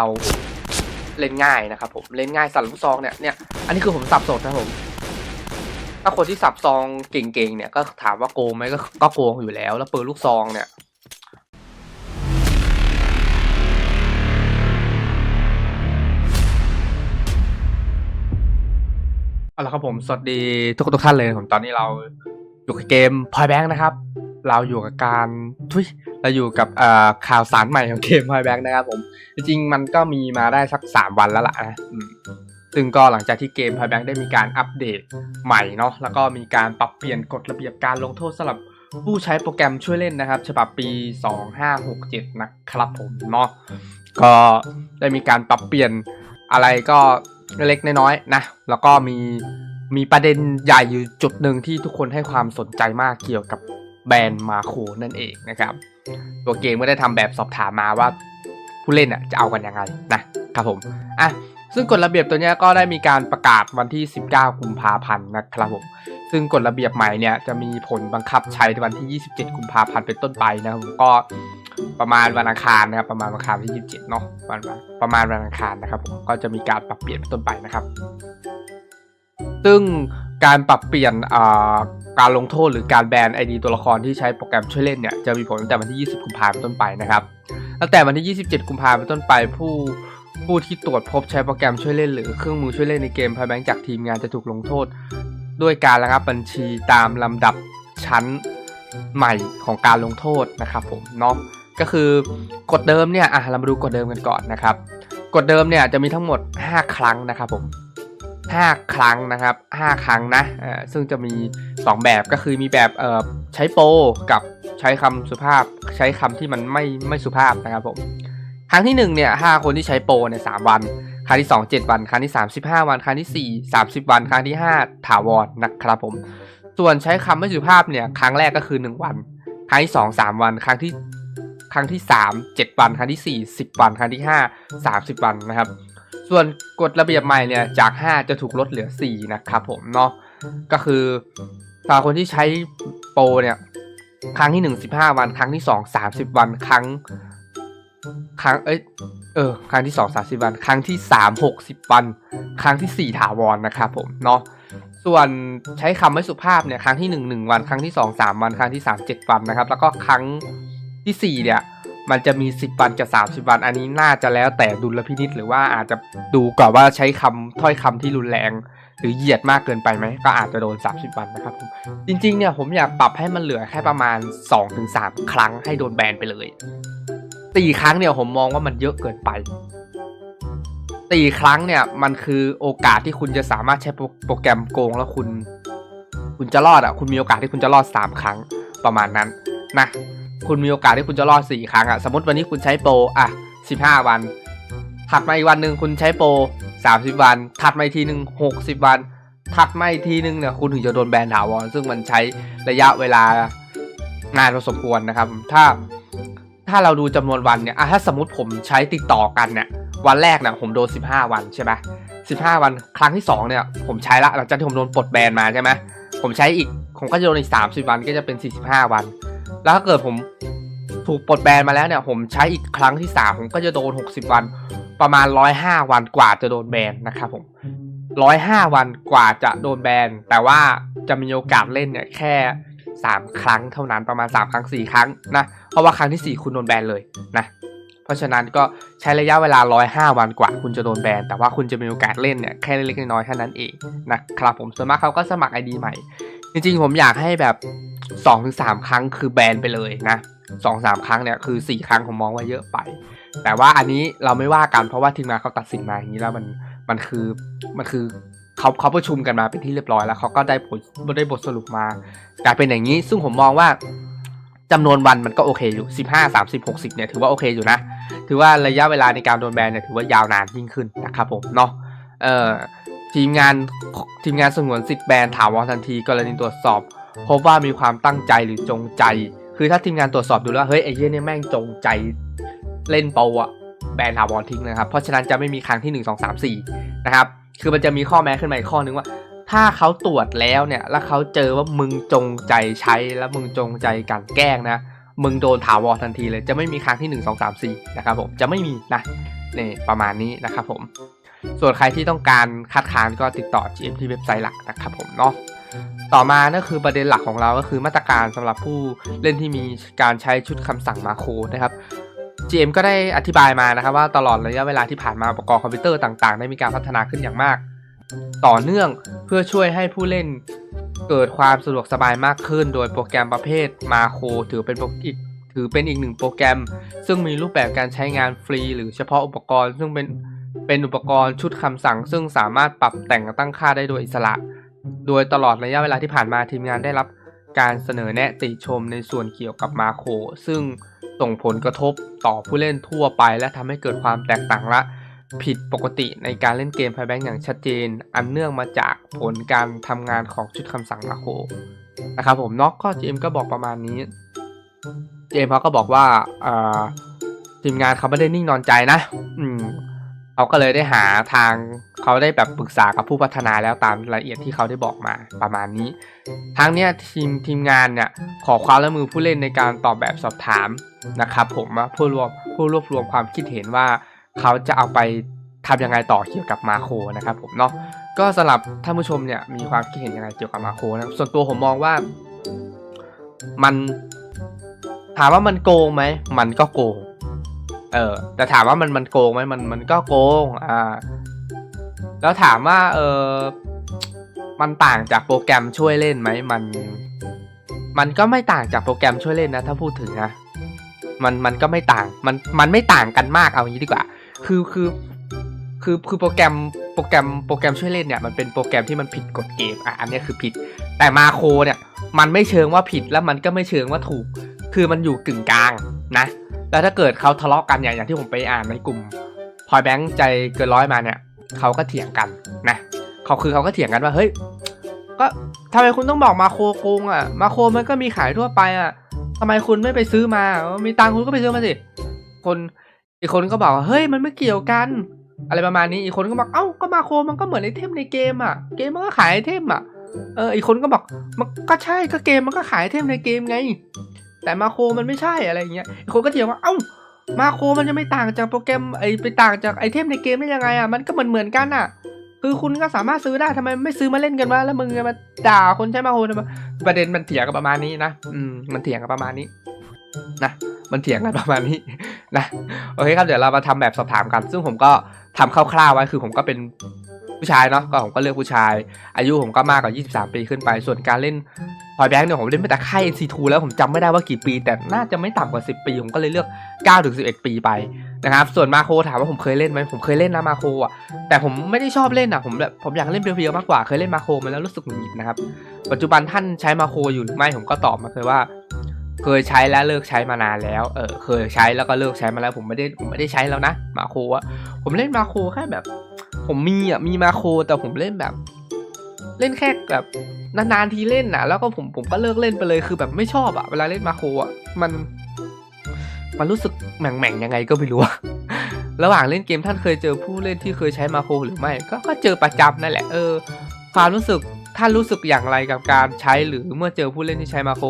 เราเล่นง่ายนะครับผมเล่นง่ายสัตว์ลูกซองเนี่ยเนี่ยอันนี้คือผมสับสนนะผม ถ้าคนที่สับซองเก่งๆเนี่ยก็ถามว่าโกงไหมก็ก็โกงอยู่แล้ว แล้วปืนลูกซองเนี่ยเอาละครับผมสวัสดีทุกทุกท่านเลยผมตอนนี้เราอยู่กับเกม Point Bank นะครับ เราอยู่กับการทุยเราอยู่กับข่าวสารใหม่ของเกม Point Bank นะครับผม จริงๆ มันก็มีมาได้สัก 3 วันแล้วล่ะนะซึ่งก็หลังจากที่เกม Point Bank ได้มีการอัปเดตใหม่เนาะแล้วก็มีการปรับเปลี่ยนกฎระเบียบการลงโทษสำหรับผู้ใช้โปรแกรมช่วยเล่นนะครับ ฉบับปี 2567 นะครับผมเนาะก็ได้มีการปรับเปลี่ยนอะไรก็เล็กน้อยๆนะ แล้วก็มีมีประเด็นใหญ่อยู่จุดหนึ่งที่ทุกคนให้ความสนใจมากเกี่ยวกับ แบรนด์มาโคนั่นเองนะครับ ตัวเกมก็ได้ทำแบบสอบถามมาว่าผู้เล่นอะจะเอากันยังไงนะครับผมอะซึ่งกฎระเบียบตัวเนี้ยก็ได้มีการประกาศวันที่ 19 กุมภาพันธ์นะครับผม ซึ่งกฎระเบียบใหม่เนี่ยจะมีผลบังคับใช้ในวันที่ 27 กุมภาพันธ์เป็นต้นไปนะครับผมก็ประมาณวันอังคารนะครับประมาณวันอังคารที่ 27 เนาะวันประมาณวันอังคารนะครับผมก็จะมีการปรับเปลี่ยนเป็นต้นไปนะครับ ซึ่งการปรับเปลี่ยนอ่า การลงโทษหรือการแบนไอดีตัวละครที่ใช้โปรแกรมช่วยเล่นเนี่ยจะมีผลตั้งแต่วันที่ 20 กุมภาพันธ์เป็นต้นไปนะครับ ตั้งแต่วันที่ 27 กุมภาพันธ์เป็นต้นไปผู้ผู้ที่ตรวจพบใช้โปรแกรมช่วยเล่น หรือเครื่องมือช่วยเล่นในเกมพายแบงจากทีมงานจะถูกลงโทษ ด้วยการระงับบัญชีตามลำดับชั้นใหม่ของการลงโทษนะครับผมเนาะก็คือกฎเดิมเนี่ยอะเรามาดูกฎเดิมกันก่อนนะครับกฎเดิมเนี่ยจะมีทั้งหมด 5 ครั้งนะครับผม 5 ครั้งนะครับ 5 ครั้งนะอ่อซึ่งจะมี 2 แบบก็คือมีแบบเอ่อใช้โปรกับใช้คำสุภาพใช้คำที่มันไม่ไม่สุภาพนะครับผมครั้งที่ 1 เนี่ยห้าคนที่ใช้โปรเนี่ยสวัน ครั้งที่ 2 7 วัน ครั้งที่ 3 15 วัน ครั้งที่ 4 30 วัน ครั้งที่ 5 ถาวรนะครับผม ส่วนใช้คำไม่สุภาพเนี่ยครั้งแรกก็คือ 1 วัน ครั้งที่ 2 3 วัน ครั้งที่ครั้งที่ 3 7 วัน ครั้งที่ 4 10 วัน ครั้งที่ 5 30 วันนะครับ ส่วนกฎระเบียบใหม่เนี่ยจาก 5 จะถูกลดเหลือ 4 นะครับผมเนาะก็คือสำหรับคนที่ใช้โปรเนี่ย ครั้งที่ 1 15 วัน ครั้งที่ 2 30 วัน ครั้ง ครั้งเอ้ยเออ ครั้งที่ 2 30 วัน ครั้งที่ 3 60 วัน ครั้งที่ 4 ถาวรนะครับผมเนาะส่วนใช้คำไม่สุภาพเนี่ยครั้งที่ 1 1 วัน ครั้งที่ 2 3 วัน ครั้งที่ 3 7 วันนะครับ แล้วก็ครั้งทีสี่4 เนี่ย มันจะมี 10 วันกับ 30 วัน อันนี้น่าจะแล้วแต่ดุลพินิษหรือว่าอาจจะดูก่อนว่าใช้คำถ้อยคำที่รุนแรง หรือเหยียดมากเกินไปไหม ก็อาจจะโดน 30 วันนะครับผมจริงๆเนี่ยผมอยากปรับให้มันเหลือแค่ประมาณ 2-3 ครั้งให้โดนแบนไปเลยสี่ครั้งเนี่ยผมมองว่ามันเยอะเกินไปสี่ครั้งเนี่ยมันคือโอกาสที่คุณจะสามารถใช้โปรโปรแกรมโกงแล้วคุณ คุณจะรอดอะ คุณมีโอกาสที่คุณจะรอดสามครั้งประมาณนั้นนะ คุณมีโอกาสที่คุณจะรอดสี่ครั้งอะสมมติวันนี้คุณใช้โปรอะสิบห้าวัน ถัดมาอีกวันหนึ่งคุณใช้โปรสามสิบวัน ถัดมาอีกทีหนึ่งหกสิบวัน ถัดมาอีกทีหนึ่งเนี่ยคุณถึงจะโดนแบนถาวรซึ่งมันใช้ระยะเวลานานพอสมควรนะครับ ถ้าถ้าเราดูจำนวนวันเนี่ยอะถ้าสมมติผมใช้ติดต่อกันเนี่ยวันแรกเนี่ยผมโดน 15 วันใช่ไหม15 วันครั้งที่ 2 เนี่ย ผมใช้ละหลังจากที่ผมโดนปลดแบนมาใช่ไหมผมใช้อีกผมก็จะโดนอีก 30 วันก็จะเป็น 45 วัน แล้วถ้าเกิดผมถูกปลดแบนมาแล้วเนี่ย ผมใช้อีกครั้งที่3ผมก็จะโดน60วัน ประมาณ105วันกว่าจะโดนแบนนะครับผม105วันกว่าจะโดนแบน แต่ว่าจะมีโอกาสเล่นเนี่ยแค่3ครั้งเท่านั้นประมาณ3ครั้ง4ครั้งนะเพราะว่าครั้งที่4คุณโดนแบนเลยนะเพราะฉะนั้นก็ใช้ระยะเวลา105วันกว่า คุณจะโดนแบน แต่ว่าคุณจะมีโอกาสเล่นเนี่ยแค่เล็กๆน้อยๆแค่นั้นเองนะครับผมส่วนมากเขาก็สมัคร ID ใหม่ จริงๆ ผมอยากให้แบบ2-3ครั้งคือแบนไปเลยนะ2-3ครั้งเนี่ยคือ4ครั้งผมมองว่าเยอะไป แต่ว่าอันนี้เราไม่ว่ากันเพราะว่าทีมงานเขาตัดสินมาอย่างนี้แล้วมันมันคือมันคือเขาเขาประชุมกันมาเป็นที่เรียบร้อยแล้วเขาก็ได้ผลได้บทสรุปมากลายเป็นอย่างนี้ ซึ่งผมมองว่าจำนวนวันมันก็โอเคอยู่ 15 30 60เนี่ยถือว่าโอเคอยู่นะ ถือว่าระยะเวลาในการโดนแบนเนี่ยถือว่ายาวนานยิ่งขึ้นนะครับผมเนาะเอ่อ ทีมงานทีมงานสงวนสิทธิ์แบนถาวรทันทีกรณีตรวจสอบพบว่ามีความตั้งใจหรือจงใจ คือถ้าทีมงานตรวจสอบดูแล้วเฮ้ยไอ้เหี้ยเนี่ยแม่งจงใจเล่นโปรอะแบนถาวรทิ้งนะครับ เพราะฉะนั้นจะไม่มีครั้งที่ 1 2 3 4 นะครับ คือมันจะมีข้อแม้ขึ้นมาอีกข้อนึงว่า ถ้าเขาตรวจแล้วเนี่ย แล้วเขาเจอว่ามึงจงใจใช้แล้วมึงจงใจกันแกล้งนะ มึงโดนถาวรทันทีเลย จะไม่มีครั้งที่ 1 2 3 4 นะครับผม จะไม่มีนะนี่ประมาณนี้นะครับผม ส่วนใครที่ต้องการคัดค้านก็ติดต่อ GM ที่เว็บไซต์หลักนะครับผมเนาะต่อมานั่นคือประเด็นหลักของเราก็คือมาตรการสำหรับผู้เล่นที่มีการใช้ชุดคำสั่งมาโครนะครับ GM ก็ได้อธิบายมานะครับว่าตลอดระยะเวลาที่ผ่านมาอุปกรณ์คอมพิวเตอร์ต่างๆ ได้มีการพัฒนาขึ้นอย่างมาก ต่อเนื่องเพื่อช่วยให้ผู้เล่นเกิดความสะดวกสบายมากขึ้น โดยโปรแกรมประเภทมาโครถือเป็นโปรอีกถือเป็นอีกหนึ่งโปรแกรม ซึ่งมีรูปแบบการใช้งานฟรี หรือเฉพาะอุปกรณ์ซึ่งเป็น เป็นอุปกรณ์ชุดคำสั่ง ซึ่งสามารถปรับแต่งตั้งค่าได้โดยอิสระ โดยตลอดระยะเวลาที่ผ่านมาทีมงานได้รับการเสนอแนะติชมในส่วนเกี่ยวกับมาโครซึ่งส่งผลกระทบต่อผู้เล่นทั่วไป และทำให้เกิดความแตกต่างและผิดปกติในการเล่นเกมไฟแบงค์อย่างชัดเจน อันเนื่องมาจากผลการทำงานของชุดคำสั่งมาโครนะครับผมน็อกก็เจมก็บอกประมาณนี้ เจมเขาก็บอกว่าทีมงานเขาไม่ได้นิ่งนอนใจนะ อืม เขาก็เลยได้หาทางเขาได้แบบปรึกษากับผู้พัฒนาแล้วตามรายละเอียดที่เขาได้บอกมาประมาณนี้ทางเนี้ยทีมทีมงานเนี่ยขอความร่วมมือผู้เล่นในการตอบแบบสอบถามนะครับผมว่าผู้รวมผู้รวบรวมความคิดเห็นว่าเขาจะเอาไปทำยังไงต่อเกี่ยวกับมาโครนะครับผมเนาะก็สำหรับท่านผู้ชมเนี่ยมีความคิดเห็นยังไงเกี่ยวกับมาโครนะครับส่วนตัวผมมองว่ามันถามว่ามันโกงไหมมันก็โกง เออแต่ถามว่ามันมันโกงไหมมันมันก็โกง อ่า แล้วถามว่า เออมันต่างจากโปรแกรมช่วยเล่นไหมมัน มันก็ไม่ต่างจากโปรแกรมช่วยเล่นนะ ถ้าพูดถึงนะมันมันก็ไม่ต่าง มันมันไม่ต่างกันมากเอาอางี้ดีกว่า คือคือ คือคือโปรแกรมโปรแกรมโปรแกรมช่วยเล่นเนี่ยมันเป็นโปรแกรมที่มันผิดกฎเกมอะอันนี้คือผิด แต่มาโครเนี่ย มันไม่เชิงว่าผิดแล้วมันก็ไม่เชิงว่าถูก คือมันอยู่กึ่งกลางนะ แล้วถ้าเกิดเขาทะเลาะกันอย่างอย่างที่ผมไปอ่านในกลุ่มพอยแบงค์ใจเกินร้อยมาเนี่ยเขาก็เถียงกันนะเขาคือเขาก็เถียงกันว่าเฮ้ยก็ทำไมคุณต้องบอกมาโครโกงอะ มาโครมันก็มีขายทั่วไปอะทำไมคุณไม่ไปซื้อมา มีตังคุณก็ไปซื้อมาสิ คนอีกคนก็บอกเฮ้ยมันไม่เกี่ยวกัน อะไรประมาณนี้อีกคนก็บอกเอ้าก็มาโครมันก็เหมือนไอเทมในเกมอะ เกมมันก็ขายไอเทมอะเอออีกคนก็บอกมันก็ใช่ก็เกมมันก็ขายไอเทมในเกมไง แต่มาโครมันไม่ใช่อะไรอย่างเงี้ยคนก็เถียงว่าเอ้ามาโครมันจะไม่ต่างจากโปรแกรมไอไปต่างจากไอเทมในเกมได้ยังไงอะมันก็เหมือนเหมือนกันอะ คือคุณก็สามารถซื้อได้ทำไมไม่ซื้อมาเล่นกันวะแล้วมึงจะมาด่าคนใช้มาโครทำไมประเด็นมันเถียงกันประมาณนี้นะอืมมันเถียงกันประมาณนี้นะมันเถียงกันประมาณนี้นะโอเคครับเดี๋ยวเรามาทำแบบสอบถามกัน ซึ่งผมก็ทำคร่าวๆไว้คือผมก็เป็นผู้ชายเนาะก็ผมก็เลือกผู้ชาย อายุผมก็มากกว่า 23 ปีขึ้นไป ส่วนการเล่น อยแบงค์เนี่ยผมเล่นมาแต่ค่าย NC2 แล้วผมจำไม่ได้ว่ากี่ปี แต่น่าจะไม่ต่ำกว่า 10 ปี ผมก็เลยเลือก9ถึง11 ปีไปนะครับ ส่วนมาโคถามว่าผมเคยเล่นไหมผมเคยเล่นนะมาโคอะ แต่ผมไม่ได้ชอบเล่นอะ ผมแบบผมอยากเล่นเพียวๆมากกว่า เคยเล่นมาโคมาแล้วรู้สึกหงุดหงิดนะครับ ปัจจุบันท่านใช้มาโคอยู่หรือไม่ ผมก็ตอบมาเคยว่า เคยใช้แล้วเลิกใช้มานานแล้ว เออ เคยใช้แล้วก็เลิกใช้มาแล้ว ผมไม่ได้ผมไม่ได้ใช้แล้วนะ มาโคอะ ผมเล่นมาโคแค่แบบ ผมมีอะ มีมาโค แต่ผมเล่นแบบ เล่นแค่แบบนานๆทีเล่นนะแล้วก็ผมผมก็เลิกเล่นไปเลยคือแบบไม่ชอบอะเวลาเล่นมาโครอะมันมันรู้สึกแหม่งๆยังไงก็ไม่รู้ระหว่างเล่นเกมท่านเคยเจอผู้เล่นที่เคยใช้มาโครหรือไม่ก็ก็เจอประจำนั่นแหละเออความรู้สึกท่านรู้สึกอย่างไรกับการใช้หรือเมื่อเจอผู้เล่นที่ใช้มาโคร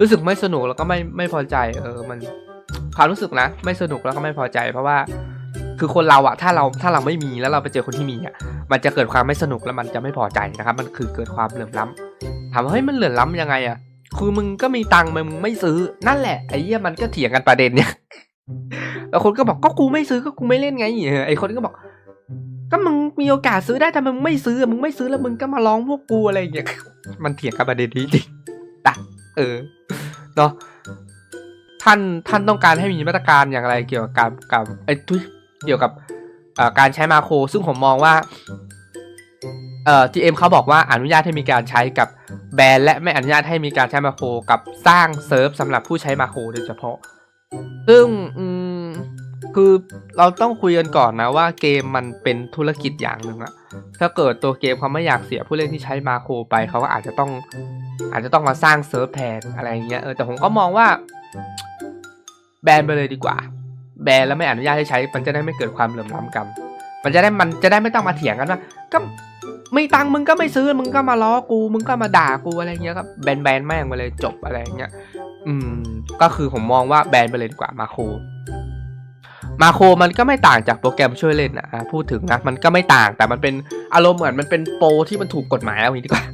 รู้สึกไม่สนุกแล้วก็ไม่ไม่พอใจ เออมันความรู้สึกนะ ไม่สนุกแล้วก็ไม่พอใจ เพราะว่า คือคนเราอะถ้าเราถ้าเราไม่มีแล้วเราไปเจอคนที่มีอะมันจะเกิดความไม่สนุกแล้วมันจะไม่พอใจนะครับ มันคือเกิดความเหลื่อมล้ำถามว่าเฮ้ยมันเหลื่อมล้ำยังไงอะคือมึงก็มีตังค์มึงไม่ซื้อนั่นแหละไอ้เหี้ยมันก็เถียงกันประเด็นเนี่ยแล้วคนก็บอกก็กูไม่ซื้อก็กูไม่เล่นไงไอ้คนก็บอก ก็มึงมีโอกาสซื้อได้แต่มึงไม่ซื้อมึงไม่ซื้อแล้วมึงก็มาร้องพวกกูอะไรอย่างเงี้ยมันเถียงกันประเด็นนี้จริงตัเออเนาะท่านท่านต้องการให้มีมาตรการอย่างไรเกี่ยวกับการกับไอ้ทุย เกี่ยวกับการใช้มาโคร ซึ่งผมมองว่าเอ่อ GM เขาบอกว่าอนุญาตให้มีการใช้กับแบรนด์และไม่อนุญาตให้มีการใช้มาโครกับสร้างเซิร์ฟสำหรับผู้ใช้มาโครโดยเฉพาะ ซึ่งคือเราต้องคุยกันก่อนนะว่าเกมมันเป็นธุรกิจอย่างหนึ่งอะถ้าเกิดตัวเกมเขาไม่อยากเสียผู้เล่นที่ใช้มาโครไปเขาก็อาจจะต้อง อาจจะต้องมาสร้างเซิร์ฟแทนอะไรอย่างเงี้ยเออแต่ผมก็มองว่า แบนไปเลยดีกว่า แบนแล้วไม่อนุญาตให้ใช้ มันจะได้ไม่เกิดความเหลื่อมล้ำกัน มันจะได้มันจะได้ไม่ต้องมาเถียงกันว่าก็ไม่ตังค์มึงก็ไม่ซื้อมึงก็มาล้อกู มึงก็มาด่ากูอะไรเงี้ยครับแบนแบนแม่งไปเลยจบอะไรเงี้ยอืม ก็คือผมมองว่าแบนไปเลยดีกว่ามาโครมาโครมันก็ไม่ต่างจากโปรแกรมช่วยเล่นนะอะพูดถึงนะมันก็ไม่ต่างแต่มันเป็นอารมณ์เหมือนมันเป็นโปรที่มันถูกกฎหมายเอางี้ดีกว่า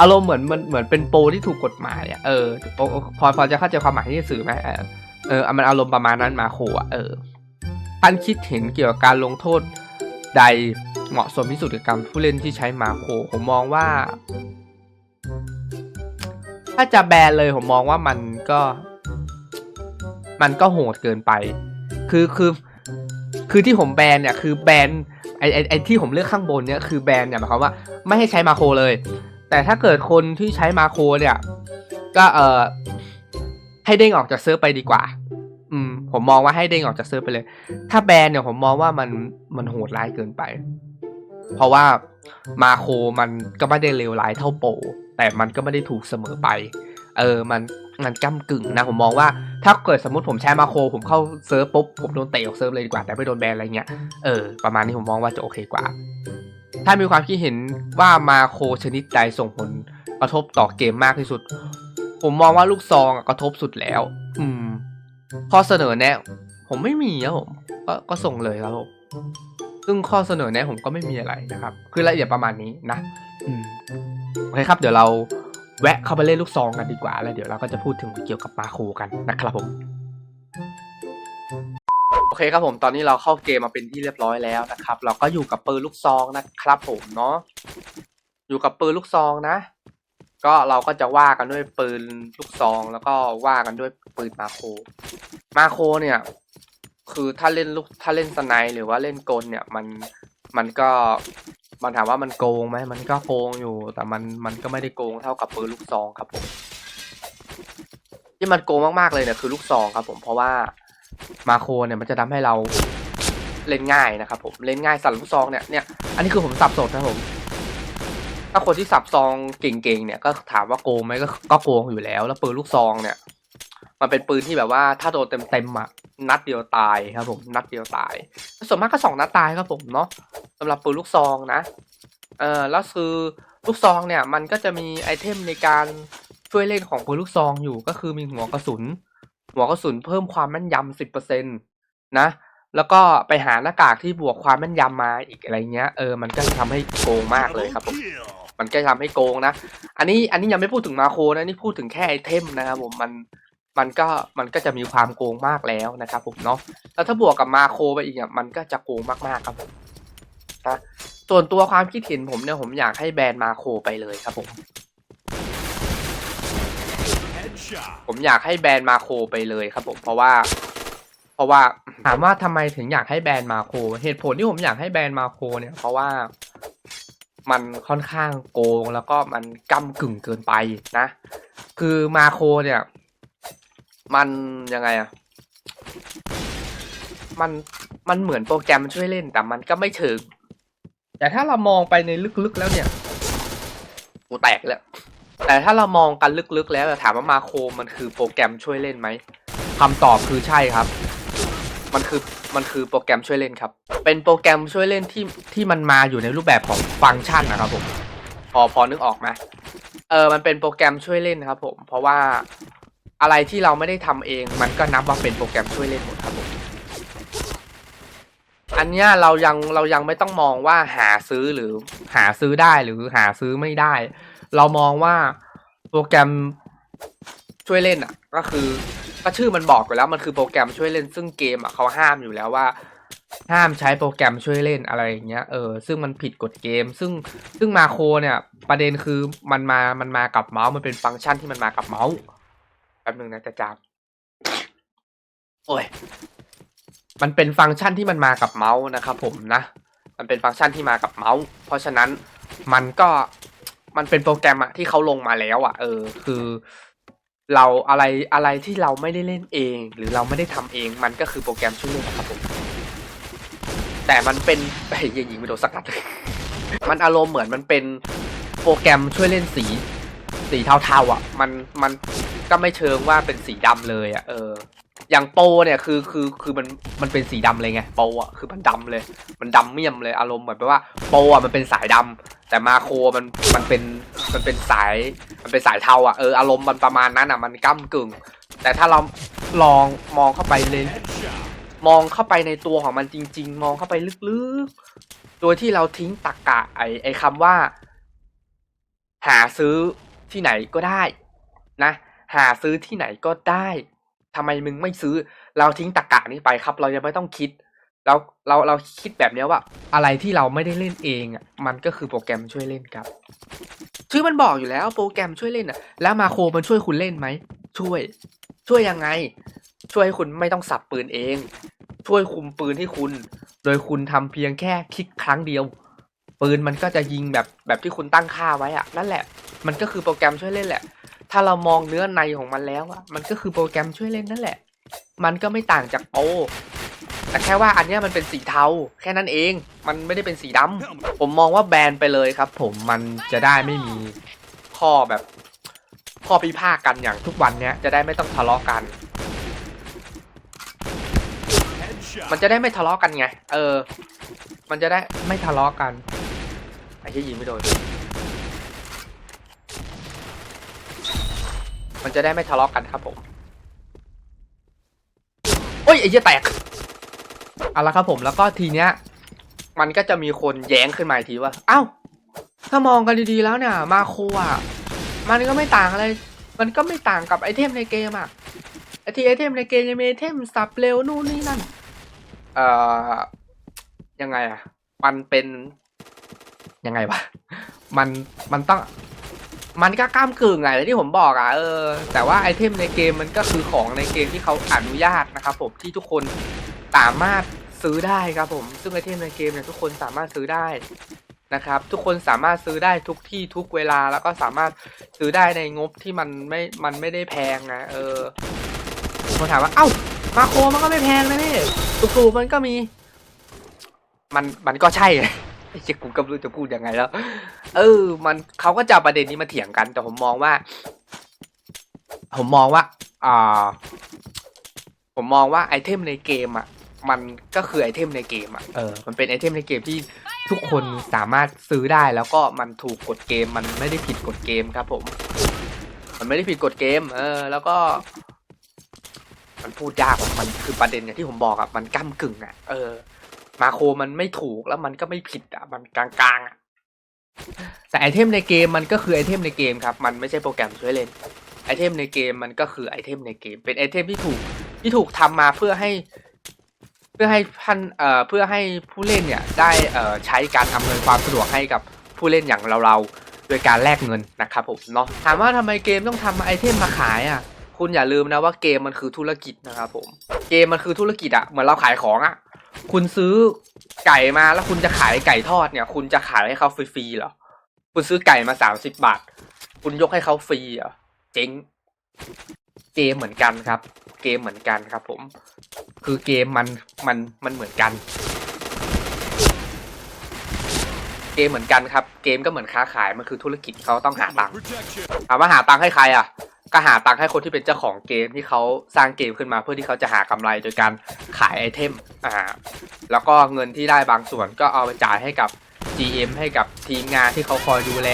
อารมณ์เหมือนมันเหมือนเป็นโปรที่ถูกกฎหมายอะเออพอพอจะเข้าใจความหมายที่จะสื่อไหม เออมันอารมณ์ประมาณนั้นมาโคอะเออท่านคิดเห็นเกี่ยวกับการลงโทษใดเหมาะสมที่สุดกับการผู้เล่นที่ใช้มาโคผมมองว่า ถ้าจะแบนเลยผมมองว่ามันก็ มันก็โหดเกินไป คือคือ คือที่ผมแบนเนี่ย คือแบนไอไอไอที่ผมเลือกข้างบนเนี่ยคือแบนเนี่ยหมายความว่าไม่ให้ใช้มาโคเลย แต่ถ้าเกิดคนที่ใช้มาโคเนี่ย ก็เออ ให้เด้งออกจากเซิร์ฟไปดีกว่า อืม ผมมองว่าให้เด้งออกจากเซิร์ฟไปเลย ถ้าแบนเนี่ยผมมองว่ามันมันโหดร้ายเกินไป เพราะว่ามาโคมันก็ไม่ได้เลวร้ายเท่าโป แต่มันก็ไม่ได้ถูกเสมอไป เออ มันมันก้ากึ่งนะ ผมมองว่าถ้าเกิดสมมติผมใช้มาโค ผมเข้าเซิร์ฟปุ๊บผมโดนเตะออกเซิร์ฟเลยดีกว่าแต่ไม่โดนแบนอะไรเงี้ยเออประมาณนี้ผมมองว่าจะโอเคกว่า ถ้ามีความคิดเห็นว่ามาโคชนิดใดส่งผลกระทบต่อเกมมากที่สุด ผมมองว่าลูกซองอะกระทบสุดแล้ว อืม ข้อเสนอแนะ ผมไม่มีครับผมก็ก็ส่งเลยครับผมซึ่งข้อเสนอแนะผมก็ไม่มีอะไรนะครับ คือรายละเอียดประมาณนี้นะอืมโอเคครับ เดี๋ยวเราแวะเข้าไปเล่นลูกซองกันดีกว่า แล้วเดี๋ยวเราก็จะพูดถึงเกี่ยวกับมาโครกันนะครับผมโอเคครับผมตอนนี้เราเข้าเกมมาเป็นที่เรียบร้อยแล้วนะครับ เราก็อยู่กับปืนลูกซองนะครับ ผมเนาะอยู่กับปืนลูกซองนะ ก็เราก็จะว่ากันด้วยปืนลูกซอง แล้วก็ว่ากันด้วยปืนมาโครมาโครเนี่ย คือถ้าเล่นลูกถ้าเล่นสไนหรือว่าเล่นกลเนี่ยมันมันก็มันถามว่ามันโกงไหมมันก็โกงอยู่ แต่มันมันก็ไม่ได้โกงเท่ากับปืนลูกซองครับผมที่มันโกงมากๆเลยเนี่ยคือลูกซองครับ ผมเพราะว่ามาโครเนี่ยมันจะทำให้เราเล่นง่ายนะครับผมเล่นง่ายสั่นลูกซองเนี่ยเนี่ยอันนี้คือผมสับสนนะผม ถ้าคนที่สับซองเก่งๆเนี่ยก็ถามว่าโกงไหมก็ก็โกงอยู่แล้ว แล้วปืนลูกซองเนี่ย มันเป็นปืนที่แบบว่าถ้าโดนเต็มๆอะนัดเดียวตายครับผมนัดเดียวตายส่วนมากก็สองนัดตายครับผมเนาะสำหรับปืนลูกซองนะเออแล้วคือลูกซองเนี่ยมันก็จะมีไอเทมในการช่วยเล่นของปืนลูกซองอยู่ก็คือมีหัวกระสุน หัวกระสุนเพิ่มความแม่นยำสิบเปอร์เซ็นตนะแล้วก็ไปหาหน้ากากที่บวกความแม่นยำมาอีกอะไรเงี้ยเออมันก็จะทำให้โกงมากเลยครับผม มันก็จะทำให้โกงนะ อันนี้อันนี้ยังไม่พูดถึงมาโครนะนี่พูดถึงแค่ไอเทมนะครับผมมันมันก็มันก็จะมีความโกงมากแล้วนะครับผมเนาะแล้วถ้าบวกกับมาโครไปอีกอะมันก็จะโกงมากๆครับผมนะส่วนตัวความคิดเห็นผมเนี่ยผมอยากให้แบนมาโครไปเลยครับผมผมอยากให้แบนมาโครไปเลยครับผมเพราะว่า เพราะว่าถามว่าทำไมถึงอยากให้แบนมาโครเหตุผลที่ผมอยากให้แบนมาโครเนี่ยเพราะว่า มันค่อนข้างโกงแล้วก็มันก้ากึ่งเกินไปนะ คือมาโคเนี่ย มันยังไงอะมันมันเหมือนโปรแกรมช่วยเล่นแต่มันก็ไม่ถึงแต่ถ้าเรามองไปในลึกๆแล้วเนี่ยกูแตกแล้ว แต่ถ้าเรามองกันลึกๆ แล้วถามว่ามาโคมันคือโปรแกรมช่วยเล่นไหมคำตอบคือใช่ครับ มันคือ มันคือโปรแกรมช่วยเล่นครับ เป็นโปรแกรมช่วยเล่นที่ที่มันมาอยู่ในรูปแบบของฟังก์ชันนะครับผม พอพอนึกออกไหมเออ มันเป็นโปรแกรมช่วยเล่นครับ ผม เพราะว่าอะไรที่เราไม่ได้ทำเอง มันก็นับว่าเป็นโปรแกรมช่วยเล่นหมดครับผม อันเนี้ยเรายังเรายังไม่ต้องมองว่าหาซื้อหรือหาซื้อได้หรือหาซื้อไม่ได้ เรามองว่าโปรแกรม ช่วยเล่นอะ ก็คือก็ชื่อมันบอกอยู่แล้วมันคือโปรแกรมช่วยเล่น ซึ่งเกมอะเขาห้ามอยู่แล้วว่า ห้ามใช้โปรแกรมช่วยเล่นอะไรอย่างเงี้ยเออซึ่งมันผิดกฎเกม ซึ่งซึ่งมาโครเนี่ย ประเด็นคือมันมามันมากับเมาส์มันเป็นฟังก์ชันที่มันมากับเมาส์แป๊บนึงนะจะจามโอ้ยมันเป็นฟังก์ชันที่มันมากับเมาส์นะครับผมนะ มันเป็นฟังก์ชันที่มากับเมาส์ เพราะฉะนั้นมันก็มันเป็นโปรแกรมอะที่เขาลงมาแล้วอะเออ คือ เราอะไรอะไรที่เราไม่ได้เล่นเอง หรือเราไม่ได้ทำเอง มันก็คือโปรแกรมช่วยเล่นครับผมแต่มันเป็นไอ้ยยิงไม่โดนสักนัดมันอารมณ์เหมือนมันเป็นโปรแกรมช่วยเล่นสี สีเทาๆอะ มันมันก็ไม่เชิงว่าเป็นสีดำเลยอะเออ อย่างโปเนี่ยคือคือคือมันมันเป็นสีดำเลยไงโปอะคือมันดำเลย มันดำเมี่ยมเลยอารมณ์เหมือนแปลว่าโปอะมันเป็นสายดำ แต่มาโครมันมันเป็นมันเป็นสายมันเป็นสายเทาอะเอออารมณ์มันประมาณนั้นอะมันก้ากึ่ง แต่ถ้าเราลองมองเข้าไปเลย มองเข้าไปในตัวของมันจริง ๆ มองเข้าไปลึกๆ โดยที่เราทิ้งตรกกะไอไอคำว่า หาซื้อที่ไหนก็ได้ นะ หาซื้อที่ไหนก็ได้ทำไมมึงไม่ซื้อ เราทิ้งตรกกะนี้ไปครับ เรายังไม่ต้องคิด เราเราเราคิดแบบนี้ว่า อะไรที่เราไม่ได้เล่นเองอะมันก็คือโปรแกรมช่วยเล่นครับชื่อมันบอกอยู่แล้วโปรแกรมช่วยเล่นอะ แล้วมาโครมันช่วยคุณเล่นไหมช่วย ช่วยยังไง ช่วยให้คุณไม่ต้องสับปืนเอง ช่วยคุมปืนให้คุณ โดยคุณทำเพียงแค่คลิกครั้งเดียว ปืนมันก็จะยิงแบบแบบที่คุณตั้งค่าไว้อะนั่นแหละ มันก็คือโปรแกรมช่วยเล่นแหละ ถ้าเรามองเนื้อในของมันแล้วอะมันก็คือโปรแกรมช่วยเล่นนั่นแหละ มันก็ไม่ต่างจากโป แต่แค่ว่าอันนี้มันเป็นสีเทา แค่นั้นเอง มันไม่ได้เป็นสีดำผมมองว่าแบนไปเลยครับ ผมมันจะได้ไม่มีข้อแบบข้อพิพาทกันอย่างทุกวันเนี้ยจะได้ไม่ต้องทะเลาะกัน มันจะได้ไม่ทะเลาะกันไง เออ มันจะได้ไม่ทะเลาะกันไอ้ที่ยิงไม่โดนมันจะได้ไม่ทะเลาะกันครับผมโอ้ยไอ้เหี้ยแตก เอาละครับผมแล้วก็ทีเนี้ย มันก็จะมีคนแย้งขึ้นมาอีกทีว่าเอ้าถ้ามองกันดีๆแล้วเนี่ย มาโคอะมันก็ไม่ต่างอะไร มันก็ไม่ต่างกับไอเทมในเกมอะไอที่ไอเทมในเกมยังมีไอเทมสับเร็วนู่นนี่นั่น เอ่อ ยังไงอะ มันเป็น ยังไงวะ มัน มันต้อง มันก็กล้ามกึ่งไงที่ผมบอกอะ เออ แต่ว่าไอเทมในเกมมันก็คือของในเกมที่เขาอนุญาตนะครับผมที่ทุกคนสามารถ ซื้อได้ครับผม ซึ่งไอเทมในเกมเนี่ยทุกคนสามารถซื้อได้นะครับ ทุกคนสามารถซื้อได้ทุกที่ทุกเวลาแล้วก็สามารถซื้อได้ในงบที่มันไม่มันไม่ได้แพงนะเออผมถามว่าเอ้ามาโครมันก็ไม่แพงนะพี่ถูกๆมันก็มี มันมันก็ใช่ไอ้เจ๊กูก็ไม่รู้จะพูดยังไงแล้ว เออ มันเขาก็จะประเด็นนี้มาเถียงกัน แต่ผมมองว่า ผมมองว่าอ่าผมมองว่าไอเทมในเกมอะ มันก็คือไอเทมในเกมอะเออมันเป็นไอเทมในเกมที่ทุกคนสามารถซื้อได้แล้วก็มันถูกกฎเกมมันไม่ได้ผิดกฎเกมครับผม มันไม่ได้ผิดกฎเกม เออ แล้วก็ มันพูดยากอะมันคือประเด็นอย่างที่ผมบอกอะมันก้ากึ่งอะเออ มาโครมันไม่ถูกแล้วมันก็ไม่ผิดอะมันกลางๆอะแต่ไอเทมในเกมมันก็คือไอเทมในเกมครับ มันไม่ใช่โปรแกรมช่วยเล่นไอเทมในเกมมันก็คือไอเทมในเกม เป็นไอเทมที่ถูกที่ถูกทำมาเพื่อให้ เพื่อให้พันเอ่อเพื่อให้ผู้เล่นเนี่ยได้เอ่อใช้การอำนวยความสะดวกให้กับผู้เล่นอย่างเราๆโดยการแลกเงินนะครับผมเนาะถามว่าทำไมเกมต้องทำไอเทมมาขายอะคุณอย่าลืมนะว่าเกมมันคือธุรกิจนะครับผมเกมมันคือธุรกิจอะเหมือนเราขายของอะคุณซื้อไก่มาแล้วคุณจะขายไก่ทอดเนี่ย คุณจะขายให้เขาฟรีๆเหรอคุณซื้อไก่มาสามสิบบาท คุณยกให้เขาฟรีเหรอเจ๊งเกมเหมือนกันครับ เกมเหมือนกันครับผม คือเกมมันมันมันเหมือนกัน เกมเหมือนกันครับ เกมก็เหมือนค้าขายมันคือธุรกิจเขาต้องหาตังค์ถามว่าหาตังค์ให้ใครอะ ก็หาตังค์ให้คนที่เป็นเจ้าของเกมที่เขาสร้างเกมขึ้นมา เพื่อที่เขาจะหากำไรโดยการขายไอเทมอ่าแล้วก็เงินที่ได้บางส่วนก็เอาไปจ่ายให้กับ GM ให้กับทีมงานที่เขาคอยดูแล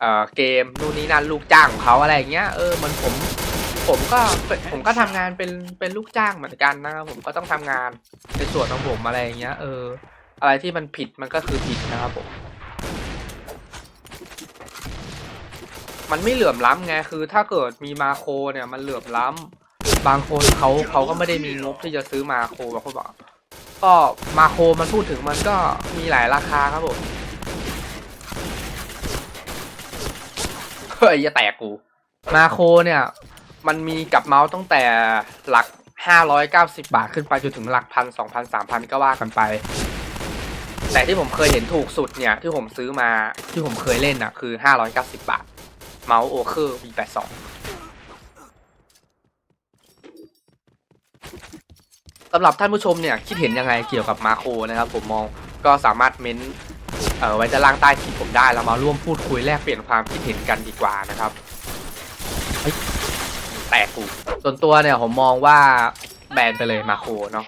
เอ่อเกมนู่นนี่นั่นลูกจ้างของเขาอะไรอย่างเงี้ยเออมันผม ผมก็ผมก็ทำงานเป็นเป็นลูกจ้างเหมือนกันนะครับผมก็ต้องทำงานในส่วนของผมอะไรอย่างเงี้ย เออ อะไรที่มันผิดมันก็คือผิดนะครับผม มันไม่เหลื่อมล้ำไงคือ ถ้าเกิดมีมาโครเนี่ยมันเหลื่อมล้ำบางคนเขาเขาก็ไม่ได้มีงบที่จะซื้อมาโครบางคนบอกก็มาโครมันพูดถึงมันก็มีหลายราคาครับผมเฮ้ยอย่าแตกกูมาโคเนี่ย มันมีกับเมาส์ตั้งแต่หลัก 590 บาทขึ้นไปจนถึงหลักพันสองพันสามพันก็ว่ากันไป แต่ที่ผมเคยเห็นถูกสุดเนี่ย ที่ผมซื้อมาที่ผมเคยเล่นอะคือ 590 บาท เมาส์โอเคอร์ V82 สำหรับท่านผู้ชมเนี่ยคิดเห็นยังไงเกี่ยวกับมาโครนะครับ ผมมองก็สามารถเม้นเอ่อไว้ด้านล่างใต้คลิปผมได้แล้วมาร่วมพูดคุยแลกเปลี่ยนความคิดเห็นกันดีกว่านะครับ เฮ้ยแตกกูส่วนตัวเนี่ยผมมองว่าแบนไปเลยมาโคเนาะ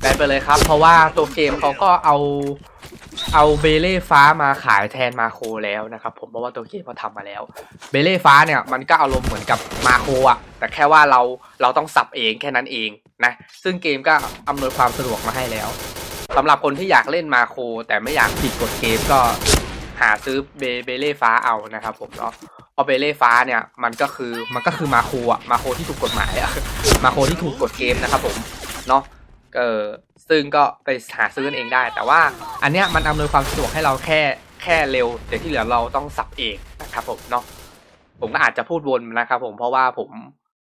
แบนไปเลยครับ เพราะว่าตัวเกมเขาก็เอาเอาเบเล่ฟ้ามาขายแทนมาโคแล้วนะครับผมเพราะว่าตัวเกมเขาทำมาแล้ว เบเล่ฟ้าเนี่ยมันก็อารมณ์เหมือนกับมาโคอะแต่แค่ว่าเราเราต้องสับเองแค่นั้นเองนะซึ่งเกมก็อำนวยความสะดวกมาให้แล้วสำหรับคนที่อยากเล่นมาโค แต่ไม่อยากผิดกฎเกมก็หาซื้อเบเบเล่ฟ้าเอานะครับผมเนาะ พราะเบเล่ฟ้าเนี่ยมันก็คือมันก็คือมาโคอะมาโคที่ถูกกฎหมายอะมาโคที่ถูกกฎเกมนะครับผมเนาะเออซึ่งก็ไปหาซื้อกันเองได้ แต่ว่าอันเนี้ยมันอำนวยความสะดวกให้เราแค่แค่เร็วแต่ที่เหลือเราต้องสับเองนะครับผมเนาะผมก็อาจจะพูดวนนะครับผมเพราะว่าผม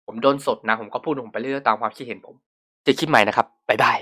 ผมโดนสดนะ ผมก็พูดผมไปเรื่อยตามความคิดเห็นผมจอคลิปใหม่นะครับบ๊ายบาย